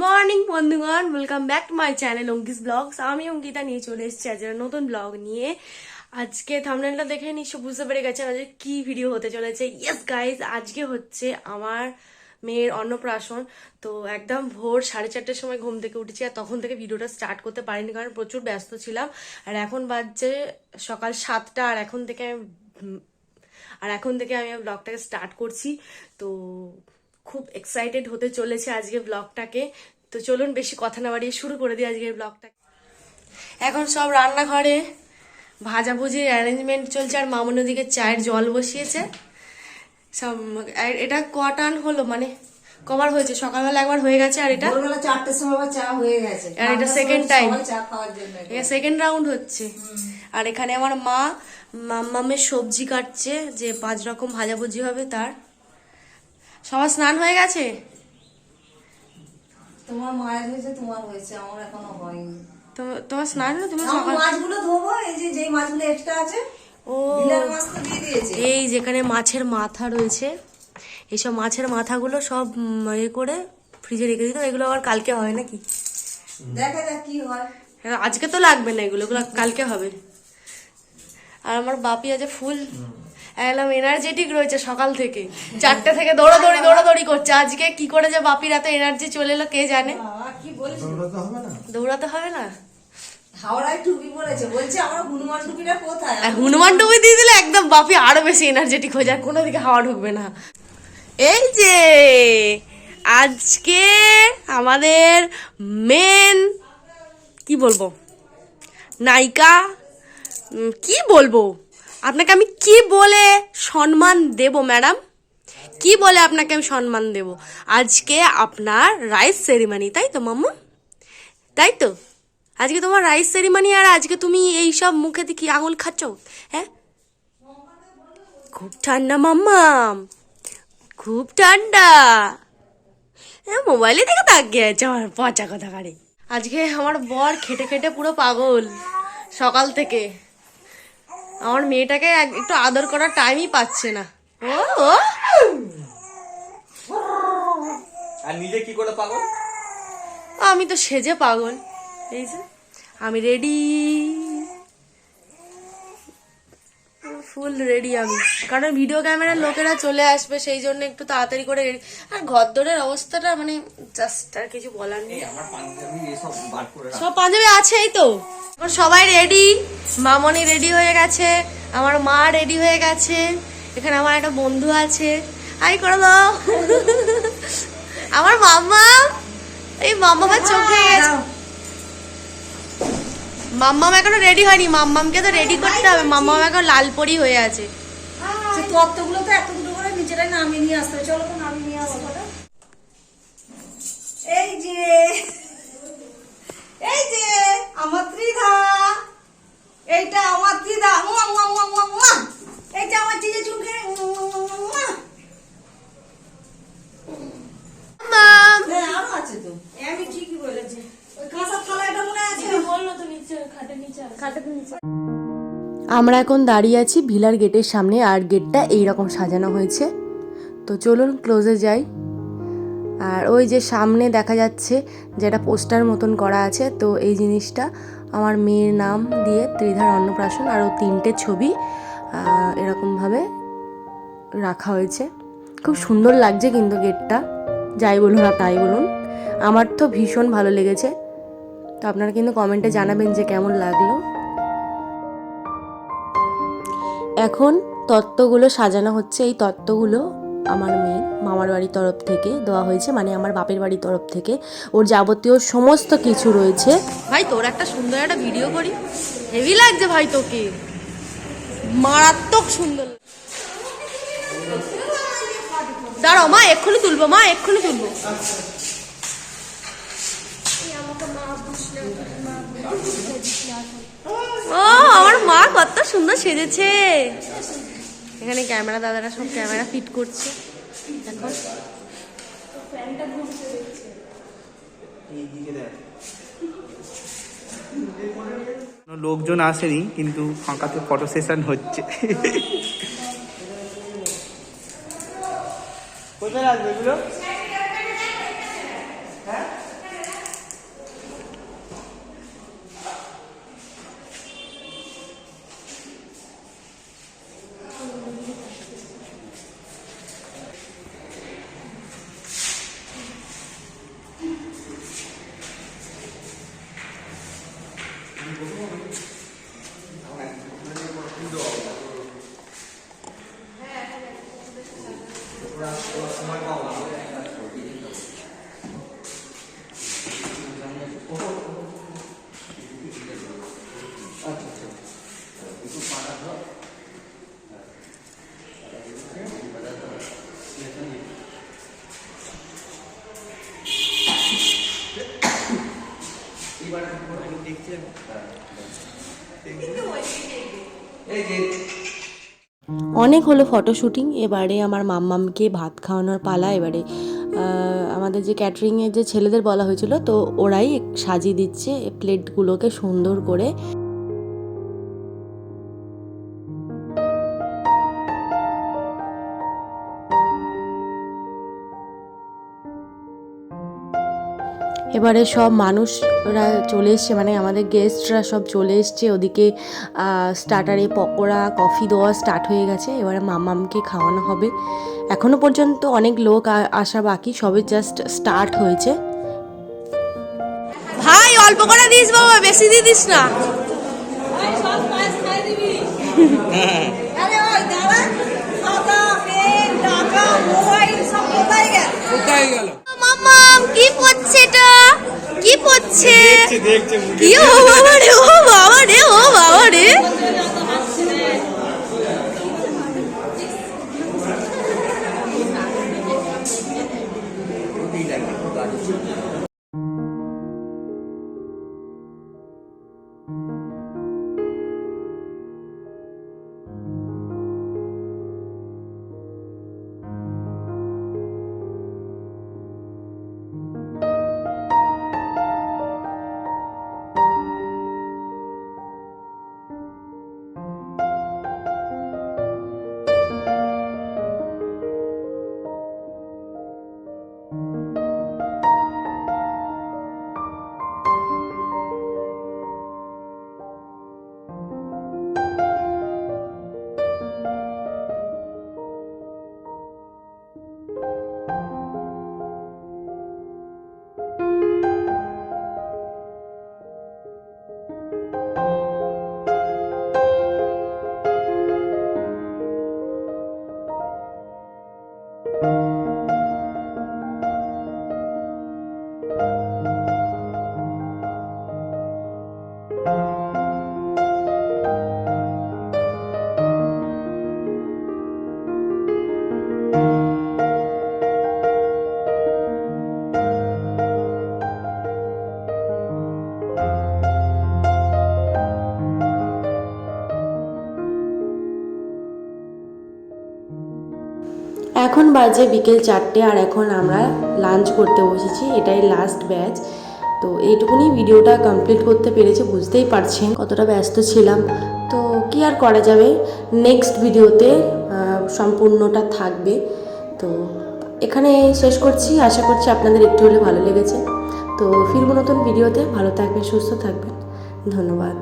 Morning বন্ধুগণ. Welcome back to my channel Ankis vlogs আমি অঙ্কিতা নিয়ে চলে এসেছি আজকে নতুন ব্লগ নিয়ে। আজকে থামনেলটা দেখে নিশ্চয় বুঝতে পেরে গেছেন আজকে কি ভিডিও হতে চলেছে। ইয়েস গাইজ আজকে হচ্ছে আমার মেয়ের অন্নপ্রাশন। তো একদম ভোর সাড়ে চারটের সময় ঘুম থেকে উঠেছি আর তখন থেকে ভিডিওটা স্টার্ট করতে পারিনি কারণ প্রচুর ব্যস্ত ছিলাম। আর এখন বাজছে সকাল সাতটা আর এখন থেকে আর এখন থেকে আমি ব্লগটাকে স্টার্ট করছি। তো খুব এক্সাইটেড হতে চলেছে আজকে ব্লগটাকে তো চলুন বেশি কথা না বাড়িয়ে শুরু করে দিই আজকের ব্লগটা এখন সব রান্নাঘরে ভাজাভুজির অ্যারেঞ্জমেন্ট চলছে আর মামুন ওদিকে চায়ের জল বসিয়েছে। সব এটা কটান হলো? মানে কবার হয়েছে? সকালবেলা একবার হয়ে গেছে আর এটা? ভোরবেলা চারটের সময় আবার চা হয়ে গেছে। আর এটা সেকেন্ড টাইম চা খাওয়ার জন্য এটা সেকেন্ড রাউন্ড হচ্ছে। আর এখানে আমার মা মাম্মামের সবজি কাটছে যে পাঁচ রকম ভাজাভুজি হবে তার। সবার স্নান হয়ে গেছে? তোমার মায়ের হয়েছে তোমার হয়েছে আমার এখনও হয়নি। তো তোমার স্নান হলো তুমি সকাল মাছগুলো ধোবো এই যে যেই মাছগুলো এক্সট্রা আছে ও। মাছ তো দিয়ে দিয়েছে। এই যেখানে মাছের মাথা রয়েছে এইসব মাছের মাথাগুলো সব ইয়ে করে ফ্রিজে রেখে দিত এগুলো আবার কালকে হয় নাকি? দেখা যাক কি হয়। আজকে তো লাগবে না এগুলো এগুলো কালকে হবে। আর আমার বাপি আছে ফুল। একদম এনার্জেটিক রয়েছে সকাল থেকে। চারটে থেকে দৌড়াদৌড়ি দৌড়াদৌড়ি করছে। আজকে কি করে যে বাপির এত এনার্জি চলে এলো কে জানে? দৌড়াতে হবে না। হাওড়ায় টুপি পরেছে। বলছে আমার হনুমান টুপিটা কোথায়? হনুমান টুপি দিয়ে দিলে একদম বাপি আরও বেশি এনার্জেটিক হয়ে যায়। কোনো দিকে হাওয়া ঢুকবে না। এই যে আজকে আমাদের মেন কি বলব? নায়িকা কি বলব? আপনাকে আমি কি বলে সম্মান দেব, ম্যাডাম? কি বলে আপনাকে আমি সম্মান দেব? আজকে আপনার রাইস সেরিমানি তাই তো, মাম্মা? তাই তো? আজকে তোমার রাইস সেরিমানি আর আজকে তুমি এই সব মুখে দেখি আঙুল খাচ্ছ? হ্যাঁ? খুব ঠান্ডা মাম্মাম খুব ঠান্ডা। হ্যাঁ মোবাইলে দেখে তাকিয়ে আছে আমার, পচা কথা কারে আজকে আমার বর খেটে খেটে পুরো পাগল, সকাল থেকে। আমার মেয়েটাকে এক- একটু আদর করার টাইমই পাচ্ছে না। ও আর নিজে কি করে পাগল? আমি তো সেজে পাগল। এই যে আমি রেডি ফুল রেডি আমি। কারণ ভিডিও ক্যামেরার লোকেরা চলে আসবে সেই জন্য একটু তাড়াতাড়ি করে ready। আর ঘরদোরের অবস্থাটা মানে জাস্ট আর কিছু বলার নেই। সব পাঞ্জাবি আছেই তো। সবাই রেডি মামনি রেডি হয়ে গেছে। আমার মা রেডি হয়ে গেছে। এখানে আমার একটা বন্ধু আছে। আই করে দাও আমার মাম্মা? এই মাম্মামের চোখ হয়ে গেছে। মাম্মাম এখনও রেডি হয়নি। মাম্মামকে তো রেডি করতে হবে। মাম্মাম এখন লালপরি হয়ে আছে। তত্ত্বগুলো তো করে নিচেটাই নামিয়ে নিয়ে আসতে চলো তো নামিয়ে নিয়ে আসব এই যে এই যে আমার ত্রিধা এইটা আমার ত্রিধা মুয়া, মুয়া, মুয়া, মুয়া, মুয়া। এইটা আমার চিজে চুমকে মুয়া, মুয়া, মুয়া, মুয়া। মাম হ্যাঁ আরও আছে তো এ আমি ঠিকই বলেছি ওই কাঁচা থালা এটা মনে আছে বলল তো নিচে খাটের নিচে খাটের নিচে আমরা এখন দাঁড়িয়ে আছি ভিলার গেটের সামনে আর গেটটা এইরকম সাজানো হয়েছে। তো চলুন ক্লোজে যাই। আর ওই যে সামনে দেখা যাচ্ছে যেটা পোস্টার মতন করা আছে। তো এই জিনিসটা আমার মেয়ের নাম দিয়ে ত্রিধার অন্নপ্রাশন আরও তিনটে ছবি এরকমভাবে রাখা হয়েছে। খুব সুন্দর লাগছে কিন্তু গেটটা। যাই বলুন আর তাই বলুন। আমার তো ভীষণ ভালো লেগেছে। তো আপনারা কিন্তু কমেন্টে জানাবেন যে কেমন লাগল। এখন তত্ত্বগুলো সাজানো হচ্ছে। এই তত্ত্বগুলো আমার মেয়ে মামার বাড়ির তরফ থেকে দেওয়া হয়েছে মানে আমার বাপের বাড়ির তরফ থেকে। ওর যাবতীয় সমস্ত কিছু রয়েছে। ভাই তোর একটা সুন্দর একটা ভিডিও করি। হেভি লাগছে ভাই তোকে। মারাত্মক সুন্দর দাঁড়াও মা এক্ষুনি তুলবো মা এক্ষুনি তুলবো। ও আমার মা কত সুন্দর সেজেছে। এখানে ক্যামেরা দাদারা সব ক্যামেরা ফিট করছে। কোনো লোকজন আসেনি কিন্তু ফাঁকাতে ফটো সেশন হচ্ছে। কোথায় আসবে এগুলো? অনেক হলো ফটো শুটিং এবারে আমার মাম্মামকে ভাত খাওয়ানোর পালা, এবারে আমাদের যে ক্যাটারিংয়ের যে ছেলেদের বলা হয়েছিল, তো ওরাই সাজিয়ে দিচ্ছে প্লেটগুলোকে সুন্দর করে। এবারে সব মানুষরা চলে এসছে মানে আমাদের গেস্টরা সব চলে এসছে। ওদিকে স্টার্টারে পকোড়া কফি দেওয়া স্টার্ট হয়ে গেছে। এবারে মামামকে খাওয়ানো হবে। এখনও পর্যন্ত অনেক লোক আসা বাকি সবে জাস্ট স্টার্ট হয়েছে। ভাই অল্প করে দিস বাবা বেশি দিয়ে দিস না। আরে পড়ছে দেখছে কি ও বাবা রে ও এখন বাজে বিকেল চারটে আর এখন আমরা লাঞ্চ করতে বসেছি, এটাই লাস্ট ব্যাচ তো এইটুকুনি ভিডিওটা কমপ্লিট করতে পেরেছি, বুঝতেই পারছেন কতটা ব্যস্ত ছিলাম। তো কি আর করা যাবে? নেক্সট ভিডিওতে সম্পূর্ণটা থাকবে। তো এখানে শেষ করছি, আশা করছি আপনাদের একটু হলে ভালো লেগেছে। তো ফিরবো নতুন ভিডিওতে, ভালো থাকবেন, সুস্থ থাকবেন। ধন্যবাদ।